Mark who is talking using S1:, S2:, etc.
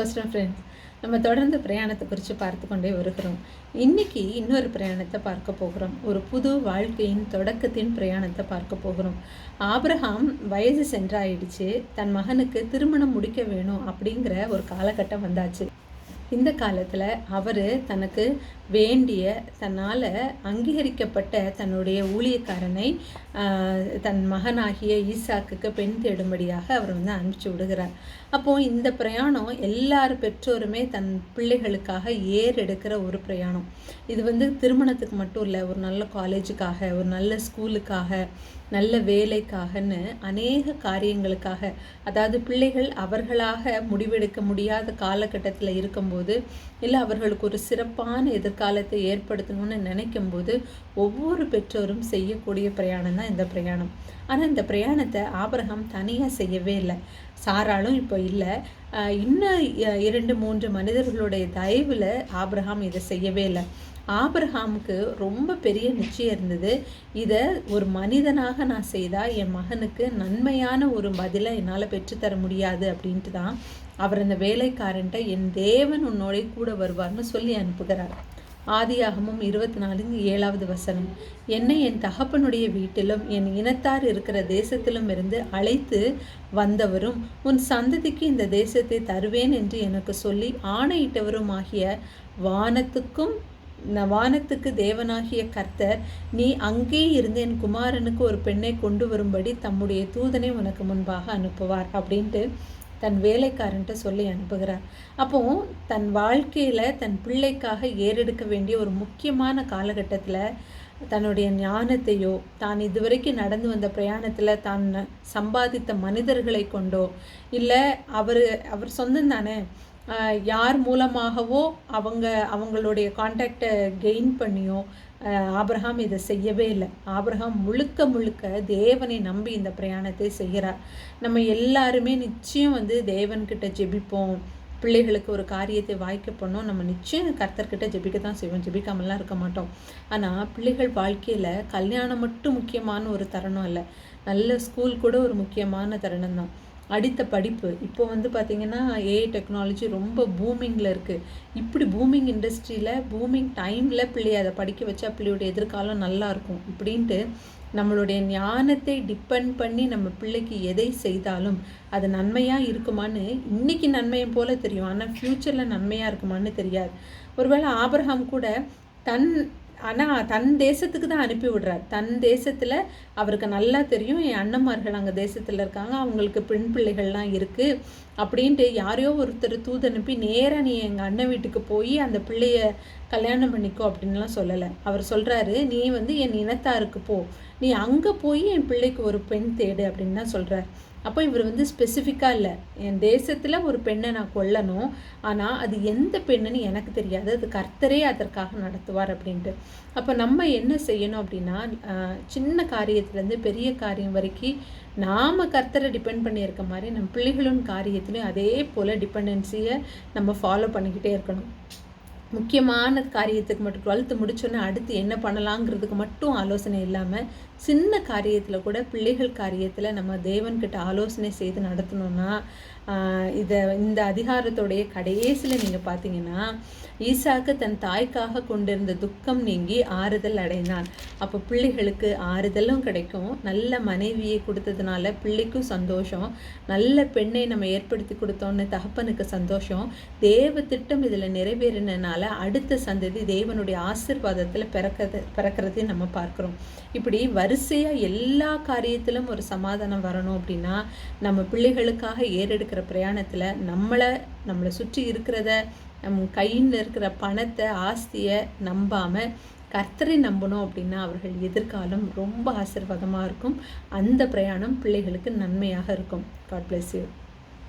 S1: First friends நம்ம தொடர்ந்து பிரயாணத்தை குறித்து பார்த்து கொண்டே வருகிறோம். இன்னைக்கு இன்னொரு பிரயாணத்தை பார்க்க போகிறோம். ஒரு புது வாழ்க்கையின் தொடக்கத்தின் பிரயாணத்தை பார்க்க போகிறோம். ஆப்ரஹாம் வயது சென்றாயிடுச்சு. தன் மகனுக்கு திருமணம் முடிக்க வேணும் அப்படிங்கிற ஒரு காலகட்டம் வந்தாச்சு. இந்த காலத்தில் அவர் தனக்கு வேண்டிய தன்னால் அங்கீகரிக்கப்பட்ட தன்னுடைய ஊழியக்காரனை தன் மகனாகிய ஈசாக்குக்கு பெண் தேடும்படியாக அவர் வந்து அனுப்பிச்சு விடுகிறார். அப்போது இந்த பிரயாணம் எல்லார் பெற்றோருமே தன் பிள்ளைகளுக்காக ஏர் எடுக்கிற ஒரு பிரயாணம். இது வந்து திருமணத்துக்கு மட்டும் இல்லை ஒரு நல்ல காலேஜுக்காக ஒரு நல்ல ஸ்கூலுக்காக நல்ல வேலைக்காகன்னு அநேக காரியங்களுக்காக அதாவது பிள்ளைகள் அவர்களாக முடிவெடுக்க முடியாத காலகட்டத்தில் இருக்கும்போது இல்லை அவர்களுக்கு ஒரு சிறப்பான எதிர்காலத்தை ஏற்படுத்தணும்னு நினைக்கும்போது ஒவ்வொரு பெற்றோரும் செய்யக்கூடிய பிரயாணம் தான் இந்த பிரயாணம். ஆனால் இந்த பிரயாணத்தை ஆபரகம் தனியாக செய்யவே இல்லை. சாராலும் இப்போ இல்லை. இன்னும் இரண்டு மூன்று மனிதர்களுடைய தயவில் ஆபிரகாம் இதை செய்யவே இல்லை. ஆபிரஹாமுக்கு ரொம்ப பெரிய நிச்சயம் இருந்தது. இதை ஒரு மனிதனாக நான் செய்தால் என் மகனுக்கு நன்மையான ஒரு பதிலை என்னால் பெற்றுத்தர முடியாது அப்படின்ட்டு தான் அவர் அந்த வேலைக்காரன்ட்ட என் தேவன் உன்னோட கூட வருவார்னு சொல்லி அனுப்புகிறார். ஆதியாகமும் இருபத்தி நாலுங்க ஏழாவது வசனம். என்னை என் தகப்பனுடைய வீட்டிலும் என் இனத்தார் இருக்கிற தேசத்திலும் இருந்து அழைத்து வந்தவரும் உன் சந்ததிக்கு இந்த தேசத்தை தருவேன் என்று எனக்கு சொல்லி ஆணையிட்டவரும் ஆகிய வானத்துக்கும் வானத்துக்கு தேவனாகிய கர்த்தர் நீ அங்கே இருந்து என் குமாரனுக்கு ஒரு பெண்ணை கொண்டு வரும்படி தம்முடைய தூதனை உனக்கு முன்பாக அனுப்புவார் அப்படின்ட்டு தன் வேலைக்காரன்ட்டு சொல்லி அனுப்புகிறார். அப்போ தன் வாழ்க்கையில் தன் பிள்ளைக்காக ஏறெடுக்க வேண்டிய ஒரு முக்கியமான காலகட்டத்தில் தன்னுடைய ஞானத்தையோ தான் இதுவரைக்கும் நடந்து வந்த பிரயாணத்தில் தான் சம்பாதித்த மனிதர்களை கொண்டோ இல்லை அவர் அவர் சொந்தம் தானே யார் மூலமாகவோ அவங்க அவங்களுடைய காண்டாக்டை கெயின் பண்ணியோ ஆப்ரஹாம் இதை செய்யவே இல்லை. ஆப்ரஹாம் முழுக்க முழுக்க தேவனை நம்பி இந்த பிரயாணத்தை செய்கிறார். நம்ம எல்லாருமே நிச்சயம் வந்து தேவன்கிட்ட ஜெபிப்போம். பிள்ளைகளுக்கு ஒரு காரியத்தை வாய்க்க பண்ணோம். நம்ம நிச்சயம் கர்த்தர்கிட்ட ஜெபிக்க தான் செய்வோம். ஜெபிக்காமலாம் இருக்க மாட்டோம். ஆனால் பிள்ளைகள் வாழ்க்கையில் கல்யாணம் மட்டும் முக்கியமான ஒரு தருணம் இல்லை நல்ல ஸ்கூல் கூட ஒரு முக்கியமான தருணம் தான் அடுத்த படிப்பு. இப்போ வந்து பார்த்திங்கன்னா ஏஐ டெக்னாலஜி ரொம்ப பூமிங்கில் இருக்குது இப்படி பூமிங் இண்டஸ்ட்ரியில் பூமிங் டைமில் பிள்ளைய அதை படிக்க வச்சா பிள்ளையோட எதிர்காலம் நல்லாயிருக்கும் இப்படின்ட்டு நம்மளுடைய ஞானத்தை டிபெண்ட் பண்ணி நம்ம பிள்ளைக்கு எதை செய்தாலும் அது நன்மையாக இருக்குமான்னு இன்னைக்கு நன்மையை போல தெரியும். ஆனால் ஃப்யூச்சரில் நன்மையாக இருக்குமான்னு தெரியாது. ஒருவேளை ஆபிரகாம் கூட தன் ஆனால் தன் தேசத்துக்கு தான் அனுப்பி விடுறார். தன் தேசத்தில் அவருக்கு நல்லா தெரியும். என் அண்ணன்மார்கள் அங்கே தேசத்தில் இருக்காங்க. அவங்களுக்கு பெண் பிள்ளைகள்லாம் இருக்குது அப்படின்ட்டு யாரையோ ஒருத்தர் தூது அனுப்பி நேராக நீ எங்கள் அண்ணன் வீட்டுக்கு போய் அந்த பிள்ளைய கல்யாணம் பண்ணிக்கோ அப்படின்லாம் சொல்லலை. அவர் சொல்கிறாரு நீ வந்து என் இனத்தாருக்கு போ. நீ அங்கே போய் என் பிள்ளைக்கு ஒரு பெண் தேடு அப்படின்னு தான் சொல்கிறார் அப்போ இவர் வந்து ஸ்பெசிஃபிக்காக இல்லை. என் தேசத்தில் ஒரு பெண்ணை நான் கொல்லணும். ஆனால் அது எந்த பெண்ணுன்னு எனக்கு தெரியாது. அது கர்த்தரே அதற்காக நடத்துவார் அப்படின்ட்டு. அப்போ நம்ம என்ன செய்யணும் அப்படின்னா சின்ன காரியத்துலேருந்து பெரிய காரியம் வரைக்கும் நாம் கர்த்தரை டிபெண்ட் பண்ணியிருக்க மாதிரி நம்ம பிள்ளைகளும் காரியத்துலையும் அதே போல் டிபெண்டன்சியை நம்ம ஃபாலோ பண்ணிக்கிட்டே இருக்கணும். முக்கியமான காரியத்துக்கு மட்டும் டுவெல்த்து முடிச்சோன்னே அடுத்து என்ன பண்ணலாங்கிறதுக்கு மட்டும் ஆலோசனை இல்லாமல் சின்ன காரியத்தில் கூட பிள்ளைகள் காரியத்தில் நம்ம தேவன்கிட்ட ஆலோசனை செய்து நடத்தணும்னா இதை இந்த அதிகாரத்தோடைய கடைசியில் நீங்கள் பார்த்தீங்கன்னா ஈசாக்கு தன் தாய்க்காக கொண்டிருந்த துக்கம் நீங்கி ஆறுதல் அடைந்தான். அப்போ பிள்ளைகளுக்கு ஆறுதலும் கிடைக்கும். நல்ல மனைவியை கொடுத்ததுனால பிள்ளைக்கும் சந்தோஷம். நல்ல பெண்ணை நம்ம ஏற்படுத்தி கொடுத்தோன்னு தகப்பனுக்கு சந்தோஷம். தேவ திட்டம் இதில் நிறைவேறினனால அடுத்த சந்ததி தேவனுடைய ஆசீர்வாதத்தில் பிறக்கிறது பிறக்கிறதையும் நம்ம பார்க்குறோம். இப்படி வரிசையாக எல்லா காரியத்திலும் ஒரு சமாதானம் வரணும் அப்படின்னா நம்ம பிள்ளைகளுக்காக ஏறெடுக்கிற பிரயாணத்தில் நம்மளை நம்மளை சுற்றி இருக்கிறத நம் கையில் இருக்கிற பணத்தை ஆஸ்தியை நம்பாமல் கர்த்தரை நம்பணும் அப்படின்னா அவர்கள் எதிர்காலம் ரொம்ப ஆசீர்வாதமாக இருக்கும். அந்த பிரயாணம் பிள்ளைகளுக்கு நன்மையாக இருக்கும். God bless you